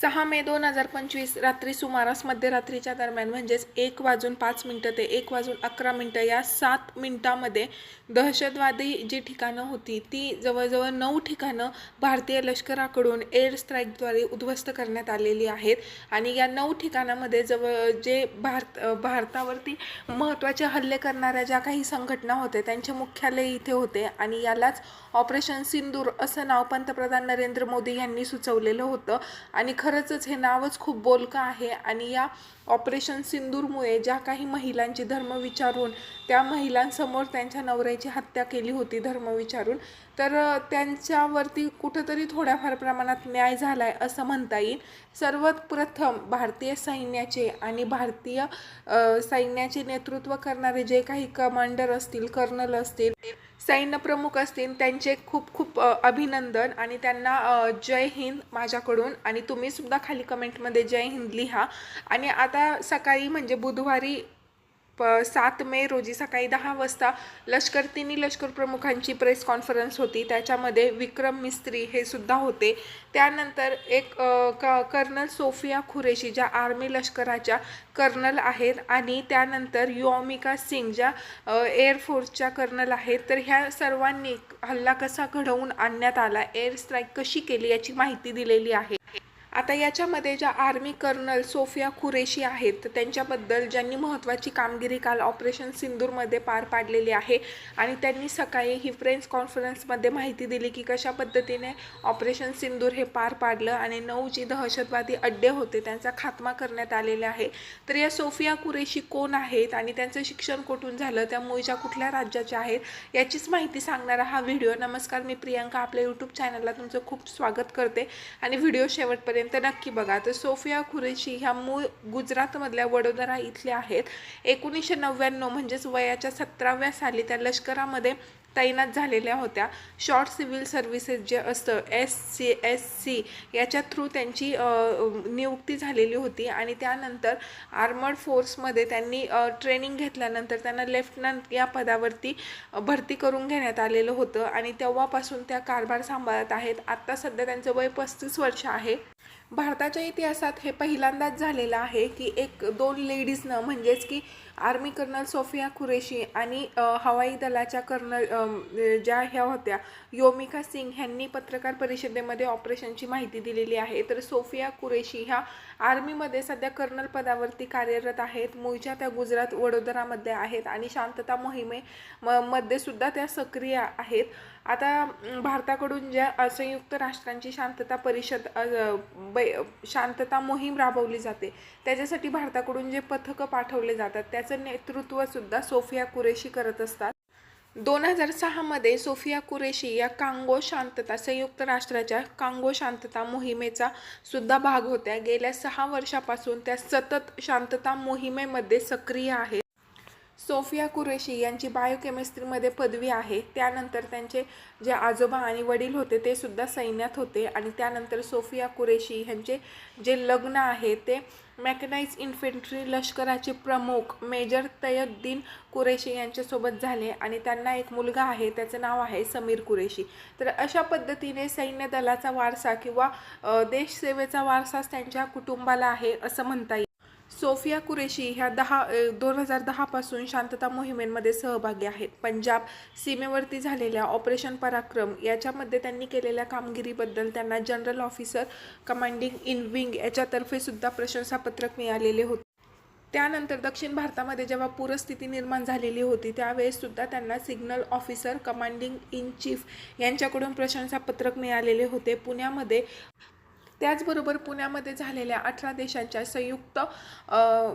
सहा मे दोन हजार पंचवीस रात्री सुमारास मध्यरात्रीच्या दरम्यान म्हणजेच एक वाजून पाच मिनटं ते एक वाजून अकरा मिनटं या सात मिनटामध्ये दहशतवादी जी ठिकाणं होती ती जवळजवळ नऊ ठिकाणं भारतीय लष्कराकडून एअर स्ट्राईकद्वारे उद्ध्वस्त करण्यात आलेली आहेत. आणि या नऊ ठिकाणामध्ये जवळ जे भारत भारतावरती महत्त्वाचे हल्ले करणाऱ्या ज्या काही संघटना होत्या त्यांचे मुख्यालय इथे होते. आणि यालाच ऑपरेशन सिंदूर असं नाव पंतप्रधान नरेंद्र मोदी यांनी सुचवलेलं होतं. आणि खरंचच हे नावच खूप बोलकं आहे आणि या ऑपरेशन सिंदूरमुळे ज्या काही महिलांची धर्म विचारून त्या महिलांसमोर त्यांच्या नवऱ्याची हत्या केली होती धर्म विचारून तर त्यांच्यावरती कुठंतरी थोड्याफार प्रमाणात न्याय झाला आहे असं म्हणता येईल. सर्वात प्रथम भारतीय सैन्याचे आणि भारतीय सैन्याचे नेतृत्व करणारे जे काही कमांडर असतील कर्नल असतील सैन्य प्रमुख असतील त्यांचे खूप खूप अभिनंदन आणि त्यांना जय हिंद माझ्याकडून. आणि तुम्हीसुद्धा खाली कमेंटमध्ये जय हिंद लिहा. आणि आता सकाळी म्हणजे बुधवारी प सात मे रोजी सकाळी दहा वाजता लष्कर तिन्ही लष्कर प्रमुखांची प्रेस कॉन्फरन्स होती. त्याच्यामध्ये विक्रम मिस्त्री हे सुद्धा होते. त्यानंतर एक क कर्नल सोफिया खुरेशी ज्या आर्मी लष्कराच्या कर्नल आहेत आणि त्यानंतर योमिका सिंग ज्या एअरफोर्सच्या कर्नल आहेत. तर ह्या सर्वांनी हल्ला कसा घडवून आणण्यात आला एअर स्ट्राईक कशी केली याची माहिती दिलेली आहे. आता याच्यामध्ये ज्या आर्मी कर्नल सोफिया कुरेशी आहेत तर त्यांच्याबद्दल ज्यांनी महत्त्वाची कामगिरी काल ऑपरेशन सिंदूरमध्ये पार पाडलेली आहे आणि त्यांनी सकाळी ही प्रेस कॉन्फरन्समध्ये माहिती दिली की कशा पद्धतीने ऑपरेशन सिंदूर हे पार पाडलं आणि नऊ जी दहशतवादी अड्डे होते त्यांचा खात्मा करण्यात आलेला आहे. तर या सोफिया कुरेशी कोण आहेत आणि त्यांचं शिक्षण कुठून झालं त्या मूळच्या कुठल्या राज्याच्या आहेत याचीच माहिती सांगणारा हा व्हिडिओ. नमस्कार मी प्रियांका आपल्या यूट्यूब चॅनलला तुमचं खूप स्वागत करते आणि व्हिडिओ शेवटपर्यंत नक्की बघा. तर सोफिया खुरेशी ह्या मूळ गुजरातमधल्या वडोदरा इथल्या आहेत. एकोणीसशे नव्याण्णव म्हणजेच वयाच्या सतराव्या साली त्या लष्करामध्ये तैनात झालेल्या होत्या. शॉर्ट सिव्हिल सर्व्हिसेस जे असतं एस सी एस सी याच्या थ्रू त्यांची नियुक्ती झालेली होती. आणि त्यानंतर आर्मर्ड फोर्समध्ये त्यांनी ट्रेनिंग घेतल्यानंतर त्यांना लेफ्टनंट या पदावरती भरती करून घेण्यात आलेलं होतं. आणि तेव्हापासून त्या कारभार सांभाळत आहेत. आत्ता सध्या त्यांचं वय पस्तीस वर्ष आहे. भारताच्या इतिहासात हे पहिल्यांदाच झालेलं आहे की एक दोन लेडीजनं म्हणजेच की आर्मी कर्नल सोफिया कुरेशी आणि हवाई दलाच्या कर्नल ज्या ह्या होत्या योमिका सिंग ह्यांनी पत्रकार परिषदेमध्ये ऑपरेशनची माहिती दिलेली आहे. तर सोफिया कुरेशी ह्या आर्मीमध्ये सध्या कर्नल पदावरती कार्यरत आहेत. मूळच्या त्या गुजरात वडोदरामध्ये आहेत आणि शांतता मोहिमे म मध्ये सुद्धा त्या सक्रिय आहेत. आता भारताकडून ज्या संयुक्त राष्ट्रांची शांतता परिषद बै शांतता मोहीम राबवली जाते त्याच्यासाठी भारताकडून जे पथकं पाठवले जातात त्याचं नेतृत्वसुद्धा सोफिया कुरेशी करत असतात. दोन हजार सहामध्ये सोफिया कुरेशी या कांगो शांतता संयुक्त राष्ट्राच्या कांगो शांतता मोहिमेचा सुद्धा भाग होत्या. गेल्या सहा वर्षापासून त्या सतत शांतता मोहिमेमध्ये सक्रिय आहेत. सोफिया कुरेशी यांची बायोकेमिस्ट्रीमध्ये पदवी आहे. त्यानंतर त्यांचे जे आजोबा आणि वडील होते ते सुद्धा सैन्यात होते आणि त्यानंतर सोफिया कुरेशी यांचे जे लग्न आहे ते मॅकनाइज इन्फेंट्री लष्कराचे प्रमुख मेजर तयद्दीन कुरेशी यांच्यासोबत झाले आणि त्यांना एक मुलगा आहे त्याचं नाव आहे समीर कुरेशी. तर अशा पद्धतीने सैन्य दलाचा वारसा किंवा देशसेवेचा वारसाच त्यांच्या कुटुंबाला आहे असं म्हणता येईल. सोफिया कुरेशी ह्या दहा दोन हजार दहापासून शांतता मोहिमेमध्ये सहभागी आहेत. पंजाब सीमेवरती झालेल्या ऑपरेशन पराक्रम याच्यामध्ये त्यांनी केलेल्या कामगिरीबद्दल त्यांना general officer commanding in wing याच्यातर्फे सुद्धा प्रशंसापत्रक मिळालेले होते. त्यानंतर दक्षिण भारतामध्ये जेव्हा पूरस्थिती निर्माण झालेली होती त्यावेळेससुद्धा त्यांना signal officer commanding in chief यांच्याकडून प्रशंसापत्रक मिळालेले होते. पुण्यामध्ये त्याचबरोबर पुण्यामध्ये झालेल्या अठरा देशांच्या संयुक्त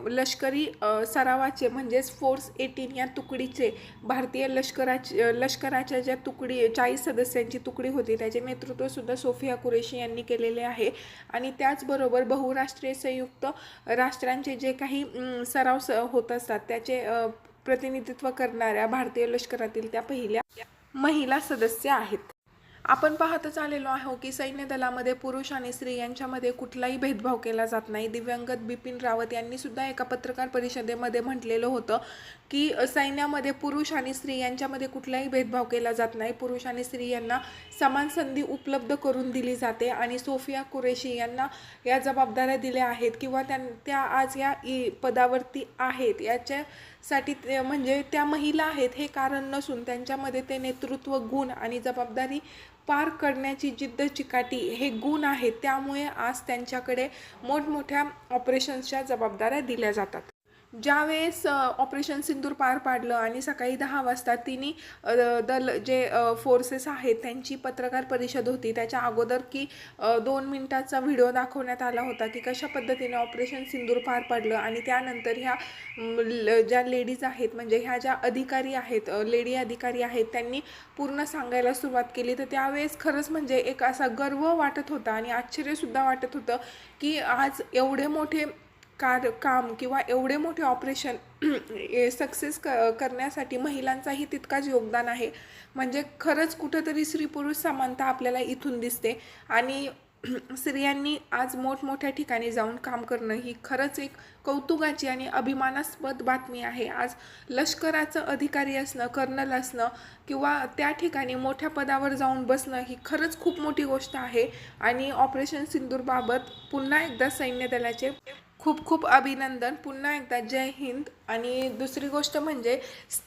लष्करी सरावाचे म्हणजेच फोर्स एटीन या तुकडीचे भारतीय लष्कराचे लष्कराच्या ज्या तुकडी चाळीस सदस्यांची तुकडी होती त्याचे नेतृत्वसुद्धा सोफिया कुरेशी यांनी केलेले आहे. आणि त्याचबरोबर बहुराष्ट्रीय संयुक्त राष्ट्रांचे जे काही सराव स होत असतात त्याचे प्रतिनिधित्व करणाऱ्या भारतीय लष्करातील त्या पहिल्या महिला सदस्य आहेत. आपण पाहतच आलेलो आहो की सैन्य दलामध्ये पुरुष आणि स्त्री यांच्यामध्ये कुठलाही भेदभाव केला जात नाही. दिव्यांगत बिपिन रावत यांनी सुद्धा एका पत्रकार परिषदेमध्ये म्हटलेलं होतं की सैन्यामध्ये पुरुष आणि स्त्री यांच्यामध्ये कुठलाही भेदभाव केला जात नाही. पुरुष आणि स्त्री यांना समान संधी उपलब्ध करून दिली जाते आणि सोफिया कुरेशी यांना या जबाबदाऱ्या दिल्या आहेत किंवा त्यां त्या आज या पदावरती आहेत. याच्यासाठी ते म्हणजे त्या महिला आहेत हे कारण नसून त्यांच्यामध्ये ते नेतृत्व गुण आणि जबाबदारी पार करण्याची जिद्द चिकाटी हे गुण आहेत त्यामुळे आज त्यांच्याकडे मोठमोठ्या ऑपरेशन्सच्या जबाबदाऱ्या दिल्या जातात. ज्यावेळेस ऑपरेशन सिंदूर पार पाडलं आणि सकाळी दहा वाजता तिने दल जे फोर्सेस आहेत त्यांची पत्रकार परिषद होती. त्याच्या अगोदर की दोन मिनिटाचा व्हिडिओ दाखवण्यात आला होता की कशा पद्धतीने ऑपरेशन सिंदूर पार पाडलं आणि त्यानंतर ह्या ल- ज्या लेडीज आहेत म्हणजे ह्या ज्या अधिकारी आहेत लेडी अधिकारी आहेत त्यांनी पूर्ण सांगायला सुरुवात केली. तर त्यावेळेस खरंच म्हणजे एक असा गर्व वाटत होता आणि आश्चर्यसुद्धा वाटत होतं की आज एवढे मोठे कार काम किंवा एवढे मोठे ऑपरेशन सक्सेस क करण्यासाठी महिलांचाही तितकाच योगदान आहे. म्हणजे खरंच कुठंतरी स्त्री पुरुष समानता आपल्याला इथून दिसते. आणि स्त्रियांनी आज मोठमोठ्या ठिकाणी जाऊन काम करणं ही खरंच एक कौतुकाची आणि अभिमानास्पद बातमी आहे. आज लष्कराचं अधिकारी असणं कर्नल असणं किंवा त्या ठिकाणी मोठ्या पदावर जाऊन बसणं ही खरंच खूप मोठी गोष्ट आहे. आणि ऑपरेशन सिंदूरबाबत पुन्हा एकदा सैन्य दलाचे खूप खूप अभिनंदन. पुन्हा एकदा जय हिंद. आणि दुसरी गोष्ट म्हणजे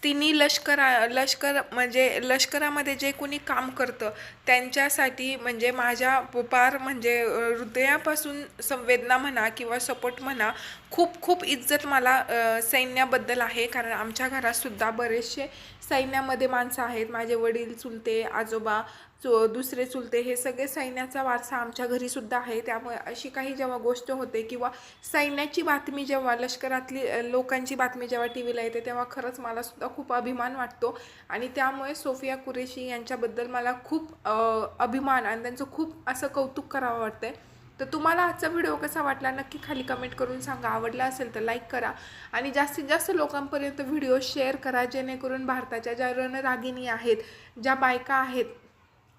तिन्ही लष्करा लष्कर म्हणजे लष्करामध्ये जे कोणी काम करतं त्यांच्यासाठी म्हणजे माझ्या पार म्हणजे हृदयापासून संवेदना म्हणा किंवा सपोर्ट म्हणा खूप खूप इज्जत मला सैन्याबद्दल आहे. कारण आमच्या घरातसुद्धा बरेचसे सैन्यामध्ये माणसं आहेत. माझे वडील चुलते आजोबा चु दुसरे चुलते हे सगळे सैन्याचा वारसा आमच्या घरीसुद्धा आहे. त्यामुळे अशी काही जेव्हा गोष्ट होते किंवा सैन्याची बातमी जेव्हा लष्करातली लोकांची बातमी जेव्हा टी व्हीला येते तेव्हा खरंच मला सुद्धा खूप अभिमान वाटतो. आणि त्यामुळे सोफिया कुरेशी यांच्याबद्दल मला खूप अभिमान आणि त्यांचं खूप असं कौतुक करावं वाटतंय. तर तुम्हाला आजचा व्हिडिओ कसा वाटला नक्की खाली कमेंट करून सांगा. आवडला असेल तर लाईक करा आणि जास्तीत जास्त लोकांपर्यंत व्हिडिओ शेअर करा जेणेकरून भारताच्या ज्या रणरागिणी आहेत ज्या बायका आहेत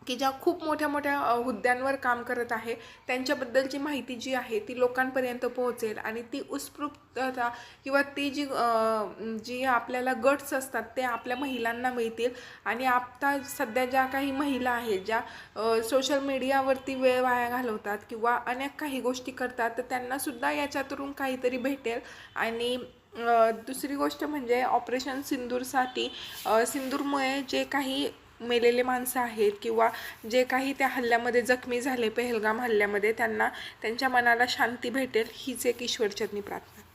की ज्या खूप मोठ्या मोठ्या हुद्द्यांवर काम करत आहे त्यांच्याबद्दलची माहिती जी आहे ती लोकांपर्यंत पोहोचेल आणि ती उत्स्फूर्तता किंवा ती जी जी आपल्याला गट्स असतात ते आपल्या महिलांना मिळतील. आणि आता सध्या ज्या काही महिला आहेत ज्या सोशल मीडियावरती वेळ वाया घालवतात किंवा अनेक काही गोष्टी करतात तर त्यांनासुद्धा याच्यातून काहीतरी भेटेल. आणि दुसरी गोष्ट म्हणजे ऑपरेशन सिंदूरसाठी सिंदूरमुळे जे काही मेलेले माणसं आहेत किंवा जे काही त्या हल्ल्यामध्ये जखमी झाले पेहलगाम हल्ल्यामध्ये त्यांना त्यांच्या मनाला शांती भेटेल हीच एक ईश्वरचरणी प्रार्थना.